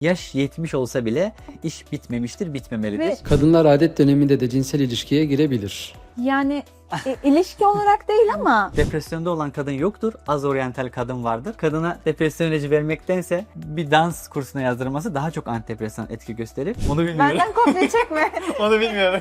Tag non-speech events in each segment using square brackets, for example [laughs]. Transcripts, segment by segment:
Yaş 70 olsa bile iş bitmemiştir, bitmemelidir. Ve- Kadınlar adet döneminde de cinsel ilişkiye girebilir. Yani e, ilişki olarak değil ama Depresyonda olan kadın yoktur. Az oryantal kadın vardır. Kadına depresyon ilacı vermektense bir dans kursuna yazdırılması daha çok antidepresan etki gösterir. Onu bilmiyorum. benden kopya çekme. [laughs] Onu bilmiyorum.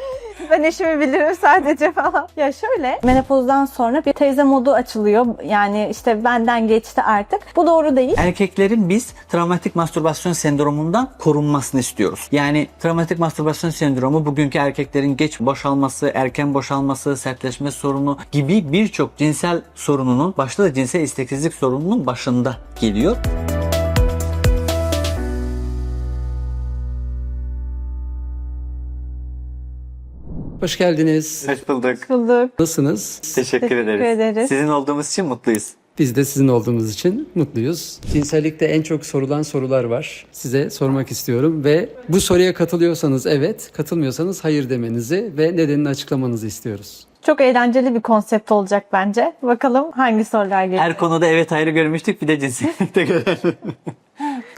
[laughs] ben işimi bilirim sadece falan. Ya şöyle menopozdan sonra bir teyze modu açılıyor. Yani işte benden geçti artık. Bu doğru değil. Erkeklerin biz travmatik mastürbasyon sendromundan korunmasını istiyoruz. Yani travmatik mastürbasyon sendromu bugünkü erkeklerin geç boşalması, erken boşalması, sertleşme sorunu gibi birçok cinsel sorununun, başta da cinsel isteksizlik sorununun başında geliyor. Hoş geldiniz. Hoş bulduk. Bulduk. Nasılsınız? Teşekkür, Teşekkür ederiz. ederiz. Sizin olduğumuz için mutluyuz. Biz de sizin olduğumuz için mutluyuz. Cinsellikte en çok sorulan sorular var. Size sormak istiyorum ve bu soruya katılıyorsanız evet, katılmıyorsanız hayır demenizi ve nedenini açıklamanızı istiyoruz. Çok eğlenceli bir konsept olacak bence. Bakalım hangi sorular geliyor. Her konuda evet hayır görmüştük bir de cinsellikte [laughs] görelim.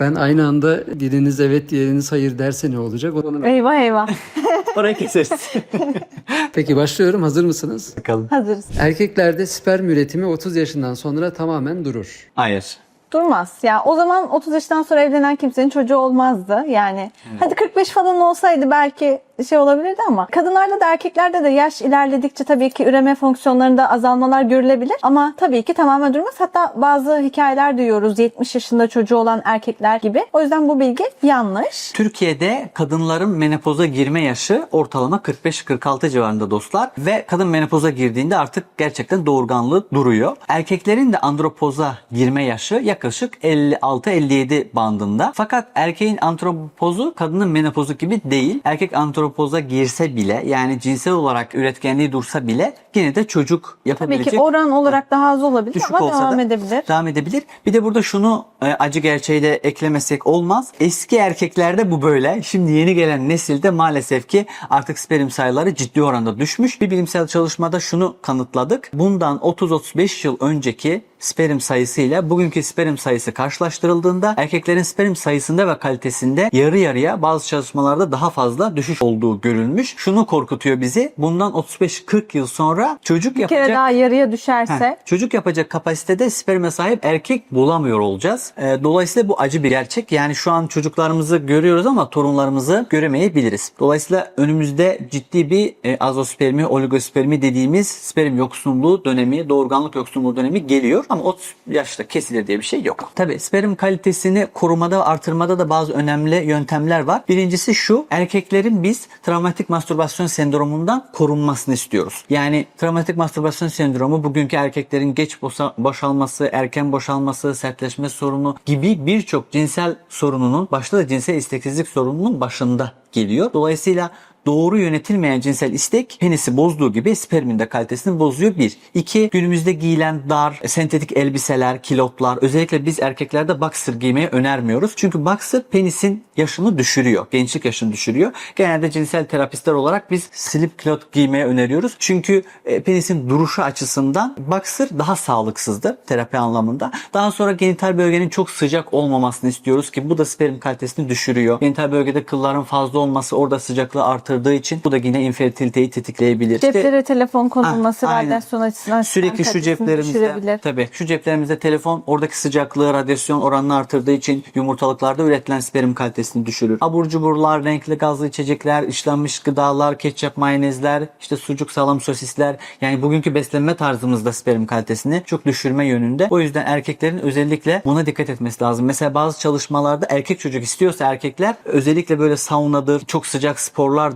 Ben aynı anda biriniz evet diğeriniz hayır derse ne olacak? Onu... Eyvah eyvah. [laughs] Orayı keseriz. [laughs] Peki başlıyorum. Hazır mısınız? Bakalım. Hazırız. Erkeklerde sperm üretimi 30 yaşından sonra tamamen durur. Hayır. Durmaz. Ya o zaman 30 yaşından sonra evlenen kimsenin çocuğu olmazdı. Yani hadi 45 falan olsaydı belki şey olabilirdi ama kadınlarda da erkeklerde de yaş ilerledikçe tabii ki üreme fonksiyonlarında azalmalar görülebilir ama tabii ki tamamen durmaz. Hatta bazı hikayeler duyuyoruz 70 yaşında çocuğu olan erkekler gibi. O yüzden bu bilgi yanlış. Türkiye'de kadınların menopoza girme yaşı ortalama 45-46 civarında dostlar ve kadın menopoza girdiğinde artık gerçekten doğurganlığı duruyor. Erkeklerin de andropoza girme yaşı yaklaşık 56-57 bandında. Fakat erkeğin andropozu kadının menopozu gibi değil. Erkek andropoza girse bile yani cinsel olarak üretkenliği dursa bile yine de çocuk Tabii yapabilecek ki oran olarak daha az olabilir düşük ama olsa devam da edebilir. devam edebilir. Bir de burada şunu acı gerçeği de eklemesek olmaz. Eski erkeklerde bu böyle. Şimdi yeni gelen nesilde maalesef ki artık sperm sayıları ciddi oranda düşmüş. Bir bilimsel çalışmada şunu kanıtladık. Bundan 30-35 yıl önceki sperm sayısıyla bugünkü sperm sayısı karşılaştırıldığında erkeklerin sperm sayısında ve kalitesinde yarı yarıya bazı çalışmalarda daha fazla düşüş olduğu görülmüş. Şunu korkutuyor bizi. Bundan 35-40 yıl sonra çocuk Bir yapacak kere daha yarıya düşerse Heh, çocuk yapacak kapasitede sperme sahip erkek bulamıyor olacağız. Ee, dolayısıyla bu acı bir gerçek. Yani şu an çocuklarımızı görüyoruz ama torunlarımızı göremeyebiliriz. Dolayısıyla önümüzde ciddi bir e, azospermi, oligospermi dediğimiz sperm yoksunluğu dönemi, doğurganlık yoksunluğu dönemi geliyor. Ama 30 yaşta kesilir diye bir şey yok. Tabi sperm kalitesini korumada artırmada da bazı önemli yöntemler var. Birincisi şu, erkeklerin biz travmatik mastürbasyon sendromundan korunmasını istiyoruz. Yani travmatik mastürbasyon sendromu bugünkü erkeklerin geç boşa- boşalması, erken boşalması, sertleşme sorunu gibi birçok cinsel sorununun, başta da cinsel isteksizlik sorununun başında geliyor. Dolayısıyla doğru yönetilmeyen cinsel istek penisi bozduğu gibi spermin de kalitesini bozuyor bir. İki, günümüzde giyilen dar, sentetik elbiseler, kilotlar, özellikle biz erkeklerde boxer giymeyi önermiyoruz. Çünkü boxer penisin yaşını düşürüyor. Gençlik yaşını düşürüyor. Genelde cinsel terapistler olarak biz slip kilot giymeye öneriyoruz. Çünkü e, penisin duruşu açısından boxer daha sağlıksızdır terapi anlamında. Daha sonra genital bölgenin çok sıcak olmamasını istiyoruz ki bu da sperm kalitesini düşürüyor. Genital bölgede kılların fazla olması orada sıcaklığı artırdığı için bu da yine infertiliteyi tetikleyebilir. İşte- ceplere telefon konulması Ah, radyasyon açısından Sürekli şu ceplerimizde tabii şu ceplerimizde telefon oradaki sıcaklığı radyasyon oranını artırdığı için yumurtalıklarda üretilen sperm kalitesini düşürür. Abur cuburlar, renkli gazlı içecekler, işlenmiş gıdalar, ketçap, mayonezler, işte sucuk, salam, sosisler yani bugünkü beslenme tarzımızda sperm kalitesini çok düşürme yönünde. O yüzden erkeklerin özellikle buna dikkat etmesi lazım. Mesela bazı çalışmalarda erkek çocuk istiyorsa erkekler özellikle böyle saunadır, çok sıcak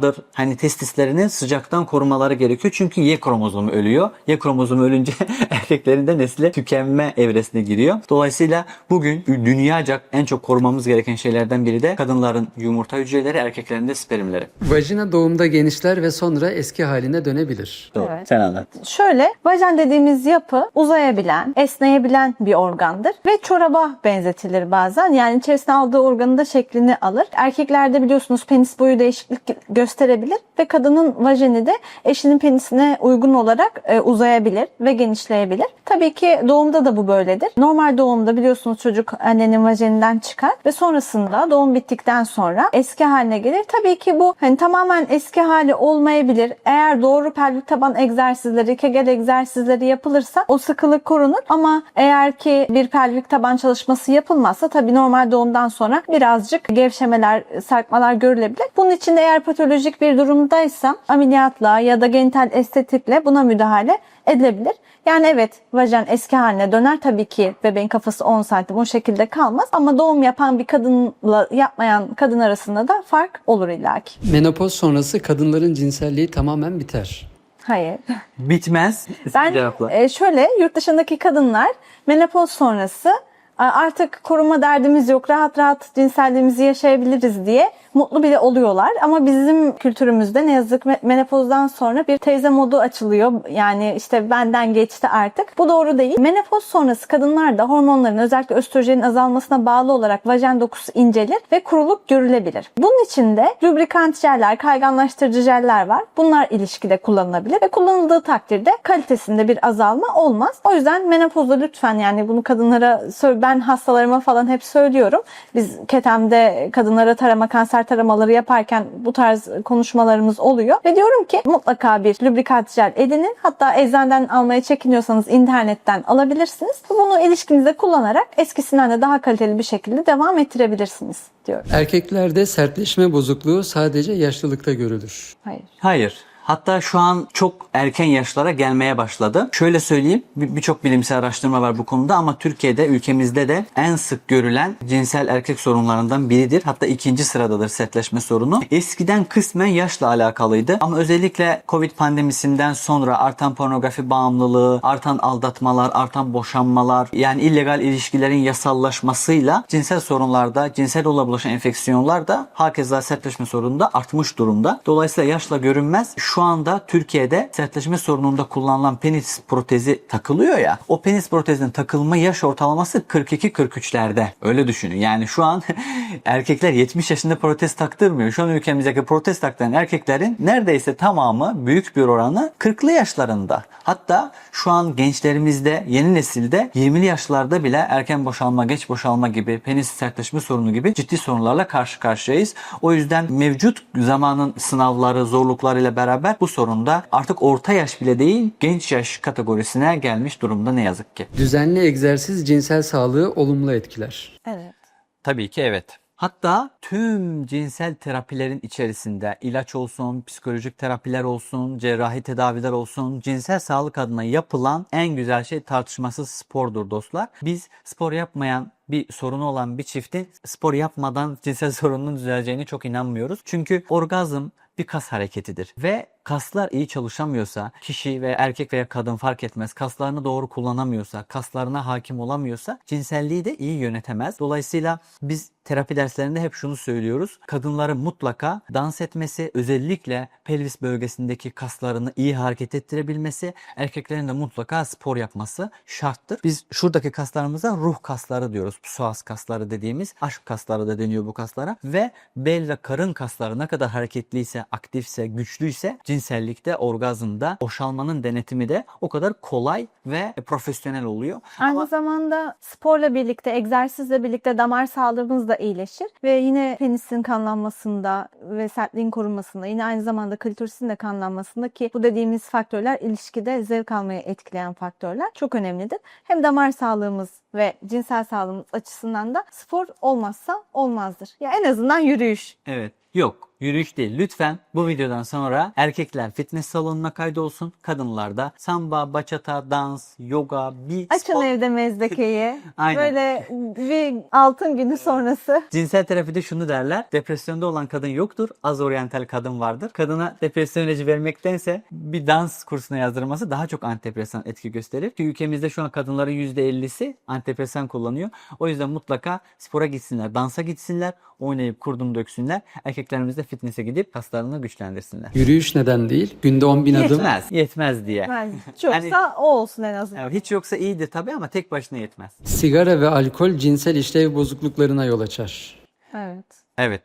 sporlardır. Hani testislerini sıcaktan korumaları gerekiyor. Çünkü Y kromozomu ölüyor. Y kromozomu ölünce [laughs] erkeklerin de nesli tükenme evresine giriyor. Dolayısıyla bugün dünyaca en çok korumamız gereken şeylerden biri de kadınların yumurta hücreleri, erkeklerin de spermleri. Vajina doğumda genişler ve sonra eski haline dönebilir. Doğru. Evet. Sen anlat. Şöyle, vajen dediğimiz yapı uzayabilen, esneyebilen bir organdır ve çoraba benzetilir bazen. Yani içerisine aldığı organın da şeklini alır. Erkeklerde biliyorsunuz penis boyu değişiklik gösterir gösterebilir ve kadının vajeni de eşinin penisine uygun olarak e, uzayabilir ve genişleyebilir. Tabii ki doğumda da bu böyledir. Normal doğumda biliyorsunuz çocuk annenin vajeninden çıkar ve sonrasında doğum bittikten sonra eski haline gelir. Tabii ki bu hani tamamen eski hali olmayabilir. Eğer doğru pelvik taban egzersizleri, kegel egzersizleri yapılırsa o sıkılık korunur ama eğer ki bir pelvik taban çalışması yapılmazsa tabii normal doğumdan sonra birazcık gevşemeler, sarkmalar görülebilir. Bunun için de eğer patolojik bir durumdaysa ameliyatla ya da genital estetikle buna müdahale edilebilir. Yani evet vajen eski haline döner tabii ki bebeğin kafası 10 santim o şekilde kalmaz ama doğum yapan bir kadınla yapmayan kadın arasında da fark olur illaki. Menopoz sonrası kadınların cinselliği tamamen biter. Hayır. Bitmez. Ben e, şöyle yurt dışındaki kadınlar menopoz sonrası "Aa, artık koruma derdimiz yok rahat rahat cinselliğimizi yaşayabiliriz diye mutlu bile oluyorlar. Ama bizim kültürümüzde ne yazık me- menopozdan sonra bir teyze modu açılıyor. Yani işte benden geçti artık. Bu doğru değil. Menopoz sonrası kadınlarda hormonların özellikle östrojenin azalmasına bağlı olarak vajen dokusu incelir ve kuruluk görülebilir. Bunun için de lubrikant jeller, kayganlaştırıcı jeller var. Bunlar ilişkide kullanılabilir ve kullanıldığı takdirde kalitesinde bir azalma olmaz. O yüzden menopozda lütfen yani bunu kadınlara sö- ben hastalarıma falan hep söylüyorum. Biz ketemde kadınlara tarama kanser taramaları yaparken bu tarz konuşmalarımız oluyor ve diyorum ki mutlaka bir lubrikant jel edinin. Hatta eczaneden almaya çekiniyorsanız internetten alabilirsiniz. Bunu ilişkinizde kullanarak eskisinden de daha kaliteli bir şekilde devam ettirebilirsiniz diyorum. Erkeklerde sertleşme bozukluğu sadece yaşlılıkta görülür. Hayır. Hayır. Hatta şu an çok erken yaşlara gelmeye başladı. Şöyle söyleyeyim, bir- birçok bilimsel araştırma var bu konuda ama Türkiye'de, ülkemizde de en sık görülen cinsel erkek sorunlarından biridir. Hatta ikinci sıradadır sertleşme sorunu. Eskiden kısmen yaşla alakalıydı ama özellikle Covid pandemisinden sonra artan pornografi bağımlılığı, artan aldatmalar, artan boşanmalar, yani illegal ilişkilerin yasallaşmasıyla cinsel sorunlarda, cinsel yolla bulaşan enfeksiyonlar da hakeza sertleşme sorunu da artmış durumda. Dolayısıyla yaşla görünmez. Şu anda Türkiye'de sertleşme sorununda kullanılan penis protezi takılıyor ya. O penis protezinin takılma yaş ortalaması 42-43'lerde. Öyle düşünün. Yani şu an [laughs] erkekler 70 yaşında protez taktırmıyor. Şu an ülkemizdeki protez taktıran erkeklerin neredeyse tamamı büyük bir oranı 40'lı yaşlarında. Hatta şu an gençlerimizde, yeni nesilde 20'li yaşlarda bile erken boşalma, geç boşalma gibi, penis sertleşme sorunu gibi ciddi sorunlarla karşı karşıyayız. O yüzden mevcut zamanın sınavları, zorluklarıyla beraber bu sorun da artık orta yaş bile değil, genç yaş kategorisine gelmiş durumda ne yazık ki. Düzenli egzersiz cinsel sağlığı olumlu etkiler. Evet. Tabii ki evet. Hatta tüm cinsel terapilerin içerisinde ilaç olsun, psikolojik terapiler olsun, cerrahi tedaviler olsun, cinsel sağlık adına yapılan en güzel şey tartışmasız spordur dostlar. Biz spor yapmayan bir sorunu olan bir çiftin spor yapmadan cinsel [laughs] sorununun düzeleceğini çok inanmıyoruz. Çünkü orgazm bir kas hareketidir ve kaslar iyi çalışamıyorsa, kişi ve erkek veya kadın fark etmez, kaslarını doğru kullanamıyorsa, kaslarına hakim olamıyorsa cinselliği de iyi yönetemez. Dolayısıyla biz terapi derslerinde hep şunu söylüyoruz. Kadınların mutlaka dans etmesi, özellikle pelvis bölgesindeki kaslarını iyi hareket ettirebilmesi, erkeklerin de mutlaka spor yapması şarttır. Biz şuradaki kaslarımıza ruh kasları diyoruz. Psoas kasları dediğimiz aşk kasları da deniyor bu kaslara ve bel ve karın kasları ne kadar hareketliyse, aktifse, güçlüyse cinsellikte, orgazmda, boşalmanın denetimi de o kadar kolay ve profesyonel oluyor. Aynı Ama- zamanda sporla birlikte, egzersizle birlikte damar sağlığımız da iyileşir. Ve yine penisin kanlanmasında ve sertliğin korunmasında, yine aynı zamanda klitorisin de kanlanmasında ki bu dediğimiz faktörler ilişkide zevk almayı etkileyen faktörler çok önemlidir. Hem damar sağlığımız ve cinsel sağlığımız açısından da spor olmazsa olmazdır. Ya en azından yürüyüş. Evet. Yok. Yürüyüş değil. Lütfen bu videodan sonra erkekler fitness salonuna kaydolsun. Kadınlar da samba, bachata, dans, yoga, bir Açın spor- evde mezdekeyi. Aynen. Böyle bir altın günü sonrası. Cinsel terapide şunu derler. Depresyonda olan kadın yoktur. Az oryantal kadın vardır. Kadına depresyon ilacı vermektense bir dans kursuna yazdırılması daha çok antidepresan etki gösterir. Ki ülkemizde şu an kadınların %50'si antidepresan kullanıyor. O yüzden mutlaka spora gitsinler, dansa gitsinler, oynayıp kurdum döksünler. Erkeklerimiz de fitness'e gidip kaslarını güçlendirsinler. Yürüyüş neden değil? Günde 10 bin adım. Yetmez. Yetmez diye. Yani çoksa o olsun en azından. Yani hiç yoksa iyidir tabii ama tek başına yetmez. Sigara ve alkol cinsel işlev bozukluklarına yol açar. Evet. Evet.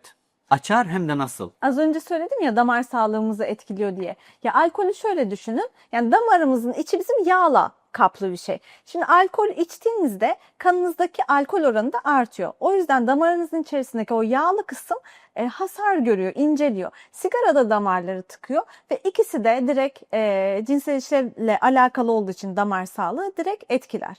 açar hem de nasıl. Az önce söyledim ya damar sağlığımızı etkiliyor diye. Ya alkolü şöyle düşünün. Yani damarımızın içi bizim yağla kaplı bir şey. Şimdi alkol içtiğinizde kanınızdaki alkol oranı da artıyor. O yüzden damarınızın içerisindeki o yağlı kısım e, hasar görüyor, inceliyor. Sigara da damarları tıkıyor ve ikisi de direkt e, cinsel işlevle alakalı olduğu için damar sağlığı direkt etkiler.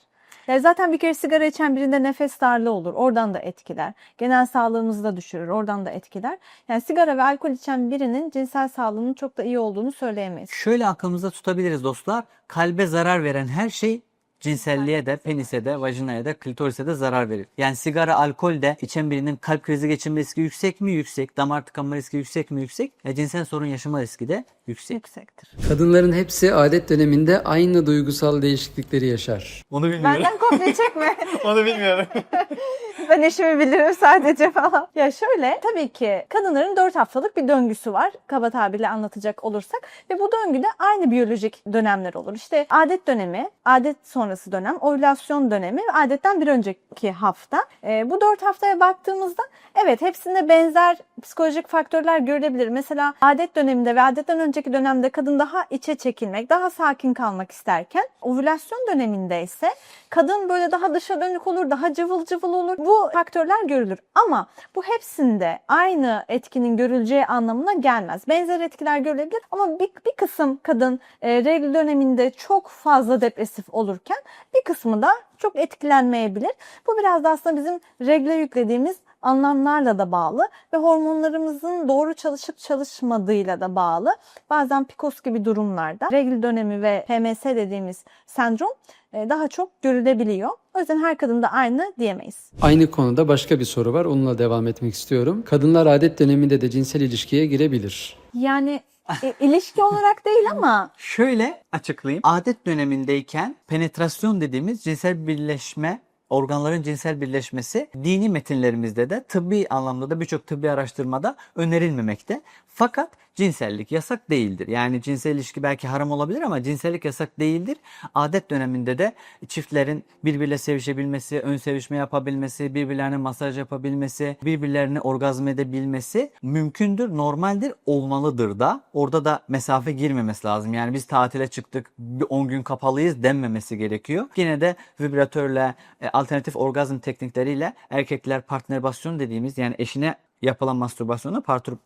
Ya zaten bir kere sigara içen birinde nefes darlığı olur. Oradan da etkiler. Genel sağlığımızı da düşürür. Oradan da etkiler. Yani sigara ve alkol içen birinin cinsel sağlığının çok da iyi olduğunu söyleyemeyiz. Şöyle aklımızda tutabiliriz dostlar. Kalbe zarar veren her şey cinselliğe de, penise de, vajinaya da, klitorise de zarar verir. Yani sigara, alkol de içen birinin kalp krizi geçirme riski yüksek mi? Yüksek. Damar tıkanma riski yüksek mi? Yüksek. E, cinsel sorun yaşama riski de yüksek. Yüksektir. Kadınların hepsi adet döneminde aynı duygusal değişiklikleri yaşar. Onu bilmiyorum. Benden kopya çekme. [laughs] Onu bilmiyorum. [laughs] ben işimi bilirim sadece falan. Ya şöyle tabii ki kadınların 4 haftalık bir döngüsü var. Kaba tabirle anlatacak olursak. Ve bu döngüde aynı biyolojik dönemler olur. İşte adet dönemi, adet sonrası dönem, ovülasyon dönemi ve adetten bir önceki hafta. Ee, bu 4 haftaya baktığımızda evet hepsinde benzer psikolojik faktörler görülebilir. Mesela adet döneminde ve adetten önceki dönemde kadın daha içe çekilmek, daha sakin kalmak isterken ovülasyon döneminde ise kadın böyle daha dışa dönük olur, daha cıvıl cıvıl olur. Bu faktörler görülür ama bu hepsinde aynı etkinin görüleceği anlamına gelmez. Benzer etkiler görülebilir ama bir, bir kısım kadın e, regl döneminde çok fazla depresif olurken bir kısmı da çok etkilenmeyebilir. Bu biraz da aslında bizim regle yüklediğimiz anlamlarla da bağlı ve hormonlarımızın doğru çalışıp çalışmadığıyla da bağlı. Bazen PCOS gibi durumlarda regl dönemi ve PMS dediğimiz sendrom daha çok görülebiliyor. O yüzden her kadında aynı diyemeyiz. Aynı konuda başka bir soru var. Onunla devam etmek istiyorum. Kadınlar adet döneminde de cinsel ilişkiye girebilir. Yani e, ilişki olarak değil ama [laughs] Şöyle açıklayayım. Adet dönemindeyken penetrasyon dediğimiz cinsel birleşme organların cinsel birleşmesi dini metinlerimizde de tıbbi anlamda da birçok tıbbi araştırmada önerilmemekte. Fakat cinsellik yasak değildir. Yani cinsel ilişki belki haram olabilir ama cinsellik yasak değildir. Adet döneminde de çiftlerin birbiriyle sevişebilmesi, ön sevişme yapabilmesi, birbirlerine masaj yapabilmesi, birbirlerini orgazm edebilmesi mümkündür, normaldir, olmalıdır da. Orada da mesafe girmemesi lazım. Yani biz tatile çıktık, bir 10 gün kapalıyız denmemesi gerekiyor. Yine de vibratörle, e, alternatif orgazm teknikleriyle erkekler partnerbasyon dediğimiz yani eşine yapılan mastürbasyona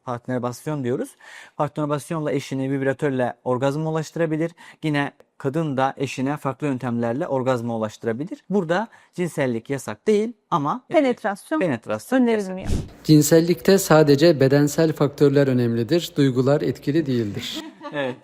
partnerbasyon diyoruz. Partnerbasyonla eşini vibratörle orgazma ulaştırabilir. Yine kadın da eşine farklı yöntemlerle orgazma ulaştırabilir. Burada cinsellik yasak değil ama penetrasyon penetrasyon önerilmiyor. Cinsellikte sadece bedensel faktörler önemlidir. Duygular etkili değildir. [laughs] Evet.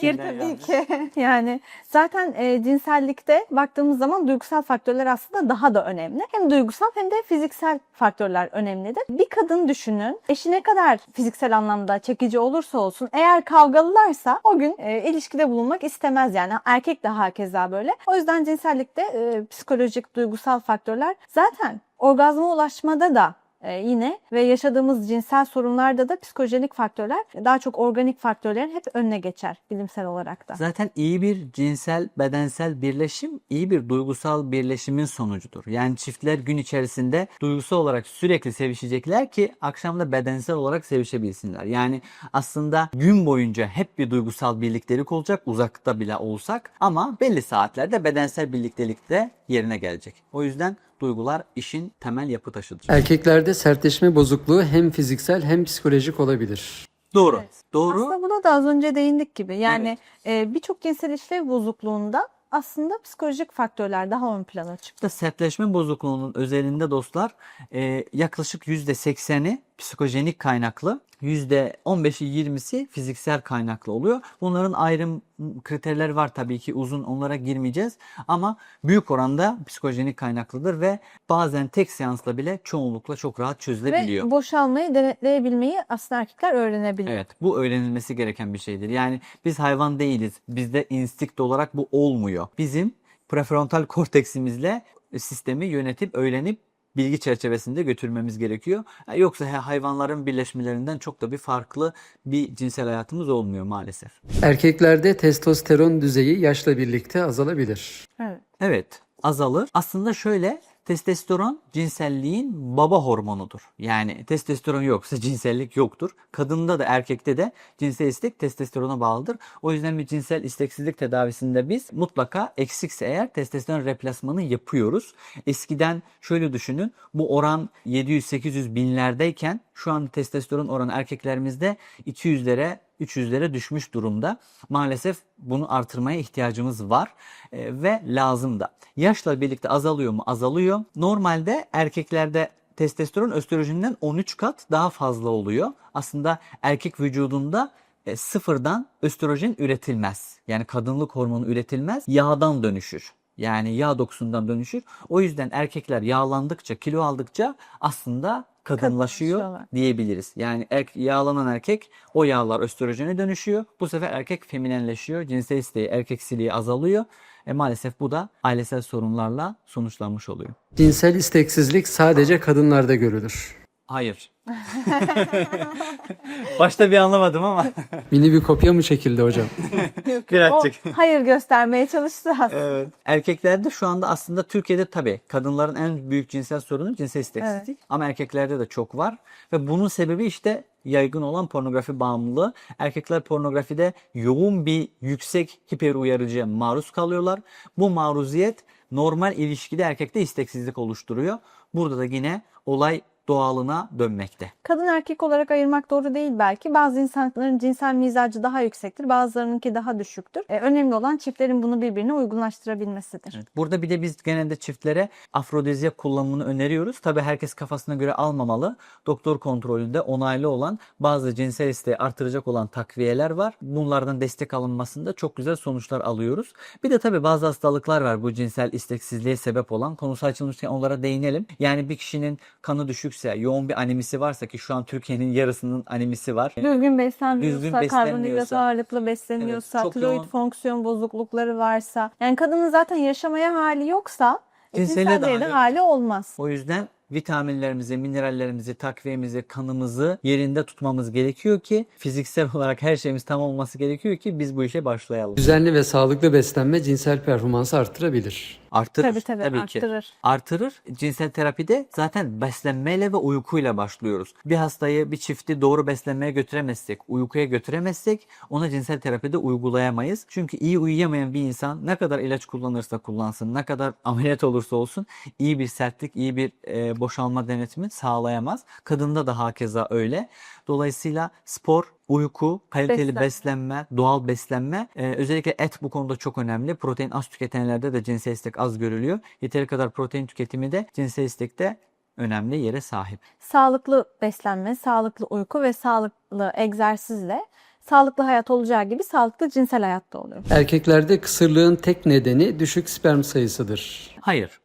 Hayır tabii ki. [laughs] Yani zaten e, cinsellikte baktığımız zaman duygusal faktörler aslında daha da önemli. Hem duygusal hem de fiziksel faktörler önemlidir. Bir kadın düşünün. Eşi ne kadar fiziksel anlamda çekici olursa olsun eğer kavgalılarsa o gün e, ilişkide bulunmak istemez yani. Erkek de hakeza böyle. O yüzden cinsellikte e, psikolojik, duygusal faktörler zaten orgazma ulaşmada da yine ve yaşadığımız cinsel sorunlarda da psikojenik faktörler daha çok organik faktörlerin hep önüne geçer bilimsel olarak da. Zaten iyi bir cinsel bedensel birleşim iyi bir duygusal birleşimin sonucudur. Yani çiftler gün içerisinde duygusal olarak sürekli sevişecekler ki akşamda bedensel olarak sevişebilsinler. Yani aslında gün boyunca hep bir duygusal birliktelik olacak uzakta bile olsak ama belli saatlerde bedensel birliktelik de yerine gelecek. O yüzden duygular işin temel yapı taşıdır. Erkeklerde sertleşme bozukluğu hem fiziksel hem psikolojik olabilir. Doğru. Doğru. Aslında buna da az önce değindik gibi. Yani e, birçok cinsel işlev bozukluğunda aslında psikolojik faktörler daha ön plana çıktı. Sertleşme bozukluğunun özelinde dostlar e, yaklaşık %80'i psikojenik kaynaklı, %15'i 20'si fiziksel kaynaklı oluyor. Bunların ayrım kriterleri var tabii ki uzun onlara girmeyeceğiz ama büyük oranda psikojenik kaynaklıdır ve bazen tek seansla bile çoğunlukla çok rahat çözülebiliyor. Ve boşalmayı denetleyebilmeyi aslında erkekler öğrenebiliyor. Evet, bu öğrenilmesi gereken bir şeydir. Yani biz hayvan değiliz. Bizde instinkt olarak bu olmuyor. Bizim prefrontal korteksimizle sistemi yönetip, öğrenip bilgi çerçevesinde götürmemiz gerekiyor. Yoksa he- hayvanların birleşmelerinden çok da bir farklı bir cinsel hayatımız olmuyor maalesef. Erkeklerde testosteron düzeyi yaşla birlikte azalabilir. Evet. Evet, azalır. Aslında şöyle testosteron cinselliğin baba hormonudur. Yani testosteron yoksa cinsellik yoktur. Kadında da erkekte de cinsel istek testosterona bağlıdır. O yüzden bir cinsel isteksizlik tedavisinde biz mutlaka eksikse eğer testosteron replasmanı yapıyoruz. Eskiden şöyle düşünün bu oran 700-800 binlerdeyken şu an testosteron oranı erkeklerimizde 200'lere 300'lere düşmüş durumda. Maalesef bunu artırmaya ihtiyacımız var e, ve lazım da. Yaşla birlikte azalıyor mu? Azalıyor. Normalde erkeklerde testosteron östrojeninden 13 kat daha fazla oluyor. Aslında erkek vücudunda e, sıfırdan östrojen üretilmez. Yani kadınlık hormonu üretilmez. Yağdan dönüşür. Yani yağ dokusundan dönüşür. O yüzden erkekler yağlandıkça, kilo aldıkça aslında kadınlaşıyor diyebiliriz. Yani erk- yağlanan erkek o yağlar östrojene dönüşüyor. Bu sefer erkek feminenleşiyor. Cinsel isteği, erkeksiliği azalıyor. E maalesef bu da ailesel sorunlarla sonuçlanmış oluyor. Cinsel isteksizlik sadece kadınlarda görülür. Hayır. [laughs] Başta bir anlamadım ama Mini bir kopya mı çekildi hocam? [laughs] O birazcık. hayır göstermeye çalıştı aslında. Evet. Erkeklerde şu anda aslında Türkiye'de tabii kadınların en büyük cinsel sorunu cinsel isteksizlik. Ama erkeklerde de çok var. Ve bunun sebebi işte yaygın olan pornografi bağımlılığı. Erkekler pornografide yoğun bir yüksek hiper uyarıcıya maruz kalıyorlar. Bu maruziyet normal ilişkide erkekte isteksizlik oluşturuyor. Burada da yine olay doğalına dönmekte. Kadın erkek olarak ayırmak doğru değil belki. Bazı insanların cinsel mizacı daha yüksektir, bazılarınınki daha düşüktür. E, önemli olan çiftlerin bunu birbirine uygunlaştırabilmesidir. Evet. Burada bir de biz genelde çiftlere afrodizyak kullanımını öneriyoruz. Tabii herkes kafasına göre almamalı. Doktor kontrolünde onaylı olan bazı cinsel isteği artıracak olan takviyeler var. Bunlardan destek alınmasında çok güzel sonuçlar alıyoruz. Bir de tabii bazı hastalıklar var bu cinsel isteksizliğe sebep olan. Konusu açılmışken onlara değinelim. Yani bir kişinin kanı düşükse, yoğun bir anemisi varsa ki şu an Türkiye'nin yarısının anemisi var. Düzgün beslenmiyorsa, Düzgün karbonhidrat ağırlıklı besleniyorsa, Evet, çok tiroid yoğun. fonksiyon bozuklukları varsa, yani kadının zaten yaşamaya hali yoksa e, cinsel de hali olmaz. O yüzden vitaminlerimizi, minerallerimizi, takviyemizi, kanımızı yerinde tutmamız gerekiyor ki fiziksel [laughs] olarak her şeyimiz tam olması gerekiyor ki biz bu işe başlayalım. Düzenli ve sağlıklı beslenme cinsel performansı arttırabilir. Artırır. Tabii, tabii, ki. arttırır. Artırır. Cinsel terapide zaten beslenmeyle ve uykuyla başlıyoruz. Bir hastayı, bir çifti doğru beslenmeye götüremezsek, uykuya götüremezsek ona cinsel terapide uygulayamayız. Çünkü iyi uyuyamayan bir insan ne kadar ilaç kullanırsa kullansın, ne kadar ameliyat olursa olsun iyi bir sertlik, iyi bir e, boşalma denetimi sağlayamaz. Kadında da hakeza öyle. Dolayısıyla spor, uyku, kaliteli Beslenme. beslenme, doğal beslenme. Ee, özellikle et bu konuda çok önemli. Protein az tüketenlerde de cinsel istek az görülüyor. Yeteri kadar protein tüketimi de cinsel istekte önemli yere sahip. Sağlıklı beslenme, sağlıklı uyku ve sağlıklı egzersizle sağlıklı hayat olacağı gibi sağlıklı cinsel hayat da oluyor. Erkeklerde kısırlığın tek nedeni düşük sperm sayısıdır. Hayır.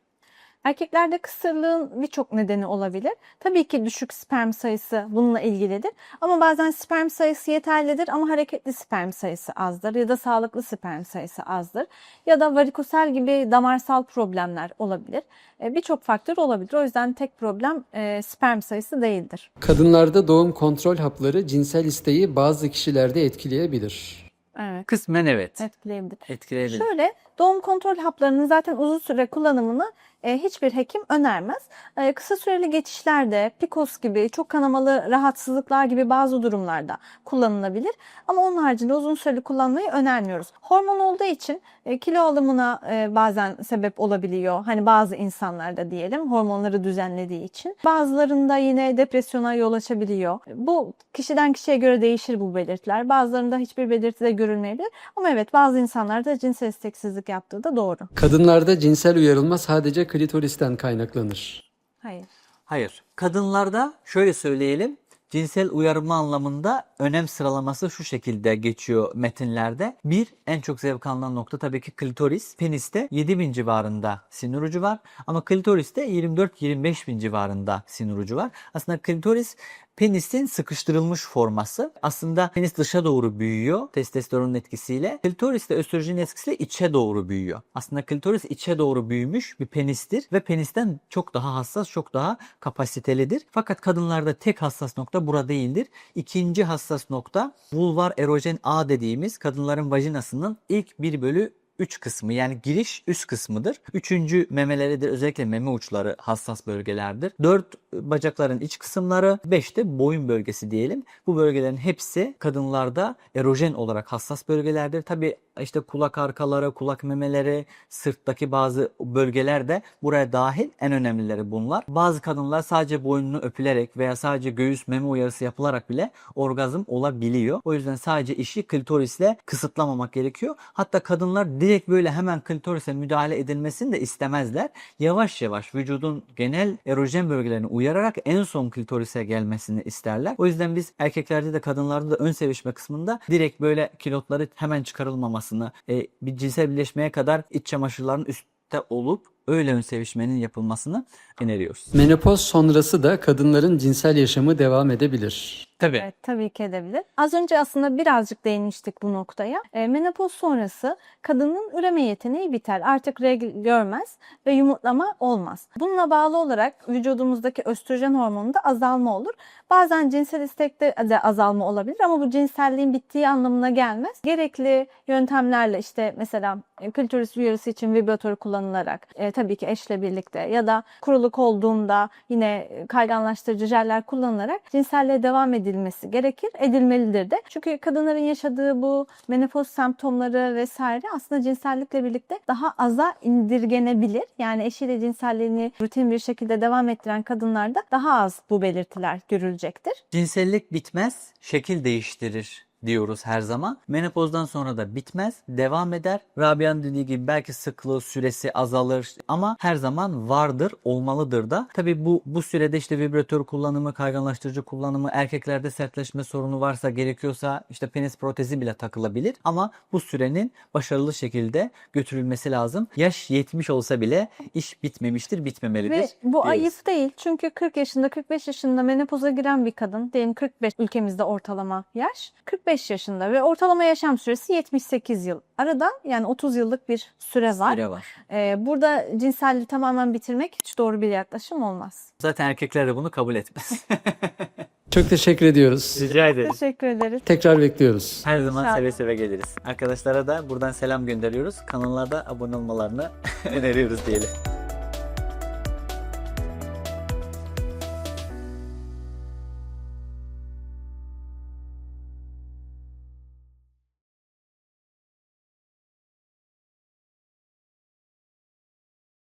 Erkeklerde kısırlığın birçok nedeni olabilir. Tabii ki düşük sperm sayısı bununla ilgilidir. Ama bazen sperm sayısı yeterlidir ama hareketli sperm sayısı azdır ya da sağlıklı sperm sayısı azdır. Ya da varikosel gibi damarsal problemler olabilir. E, Birçok faktör olabilir. O yüzden tek problem e, sperm sayısı değildir. Kadınlarda doğum kontrol hapları cinsel isteği bazı kişilerde etkileyebilir. Evet. Kısmen evet. Etkileyebilir. Etkileyebilir. Şöyle doğum kontrol haplarının zaten uzun süre kullanımını e, hiçbir hekim önermez. E, kısa süreli geçişlerde PCOS gibi çok kanamalı rahatsızlıklar gibi bazı durumlarda kullanılabilir. Ama onun haricinde uzun süreli kullanmayı önermiyoruz. Hormon olduğu için e, kilo alımına bazen sebep olabiliyor. Hani bazı insanlarda diyelim hormonları düzenlediği için. Bazılarında yine depresyona yol açabiliyor. Bu kişiden kişiye göre değişir bu belirtiler. Bazılarında hiçbir belirti de görülmeyebilir. Ama evet bazı insanlarda cinsel isteksizlik yaptığı da doğru. Kadınlarda cinsel uyarılma sadece klitoristen kaynaklanır. Hayır. Hayır. Kadınlarda şöyle söyleyelim. Cinsel uyarma anlamında önem sıralaması şu şekilde geçiyor metinlerde. Bir, en çok zevk alınan nokta tabii ki klitoris. Peniste 7000 civarında sinir ucu var. Ama klitoriste 24-25 bin civarında sinir ucu var. Aslında klitoris penisin sıkıştırılmış forması. Aslında penis dışa doğru büyüyor testosteronun etkisiyle. Klitoris de östrojenin etkisiyle içe doğru büyüyor. Aslında klitoris içe doğru büyümüş bir penistir ve penisten çok daha hassas, çok daha kapasitelidir. Fakat kadınlarda tek hassas nokta bura değildir. İkinci hassas nokta vulvar erojen A dediğimiz kadınların vajinasının ilk 1 bölü üç kısmı yani giriş üst kısmıdır. Üçüncü memeleridir. Özellikle meme uçları hassas bölgelerdir. Dört bacakların iç kısımları. Beş de boyun bölgesi diyelim. Bu bölgelerin hepsi kadınlarda erojen olarak hassas bölgelerdir. Tabi işte kulak arkaları, kulak memeleri, sırttaki bazı bölgeler de buraya dahil en önemlileri bunlar. Bazı kadınlar sadece boynunu öpülerek veya sadece göğüs meme uyarısı yapılarak bile orgazm olabiliyor. O yüzden sadece işi klitorisle kısıtlamamak gerekiyor. Hatta kadınlar direkt böyle hemen klitorise müdahale edilmesini de istemezler. Yavaş yavaş vücudun genel erojen bölgelerini uyararak en son klitorise gelmesini isterler. O yüzden biz erkeklerde de kadınlarda da ön sevişme kısmında direkt böyle kilotları hemen çıkarılmamasını, e, bir cinsel birleşmeye kadar iç çamaşırların üstte olup öyle ön sevişmenin yapılmasını öneriyoruz. Menopoz sonrası da kadınların cinsel yaşamı devam edebilir. Tabii. Evet, tabii ki edebilir. Az önce aslında birazcık değinmiştik bu noktaya. E, menopoz sonrası kadının üreme yeteneği biter. Artık regl görmez ve yumurtlama olmaz. Bununla bağlı olarak vücudumuzdaki östrojen hormonunda azalma olur. Bazen cinsel istekte de azalma olabilir ama bu cinselliğin bittiği anlamına gelmez. Gerekli yöntemlerle işte mesela e, klitoris uyarısı için vibratör kullanılarak e, tabii ki eşle birlikte ya da kuruluk olduğunda yine e, kayganlaştırıcı jeller kullanılarak cinselliğe devam edilmesi gerekir, edilmelidir de. Çünkü kadınların yaşadığı bu menopoz semptomları vesaire aslında cinsellikle birlikte daha aza indirgenebilir. Yani eşiyle cinselliğini rutin bir şekilde devam ettiren kadınlarda daha az bu belirtiler görülecektir. Cinsellik bitmez, şekil değiştirir diyoruz her zaman. Menopozdan sonra da bitmez, devam eder. Rabia'nın dediği gibi belki sıklığı, süresi azalır ama her zaman vardır, olmalıdır da. Tabii bu bu sürede işte vibratör kullanımı, kayganlaştırıcı kullanımı, erkeklerde sertleşme sorunu varsa gerekiyorsa işte penis protezi bile takılabilir ama bu sürenin başarılı şekilde götürülmesi lazım. Yaş 70 olsa bile iş bitmemiştir, bitmemelidir. Ve bu diyoruz. ayıp değil. Çünkü 40 yaşında 45 yaşında menopoza giren bir kadın diyelim 45 ülkemizde ortalama yaş 45 yaşında ve ortalama yaşam süresi 78 yıl. Arada yani 30 yıllık bir süre var. Süre var. Ee, burada cinselliği tamamen bitirmek hiç doğru bir yaklaşım olmaz. Zaten erkekler de bunu kabul etmez. [laughs] Çok teşekkür ediyoruz. Rica ederim. Teşekkür ederiz. Tekrar bekliyoruz. Her zaman seve seve geliriz. Arkadaşlara da buradan selam gönderiyoruz. Kanallarda abone olmalarını [laughs] öneriyoruz diyelim.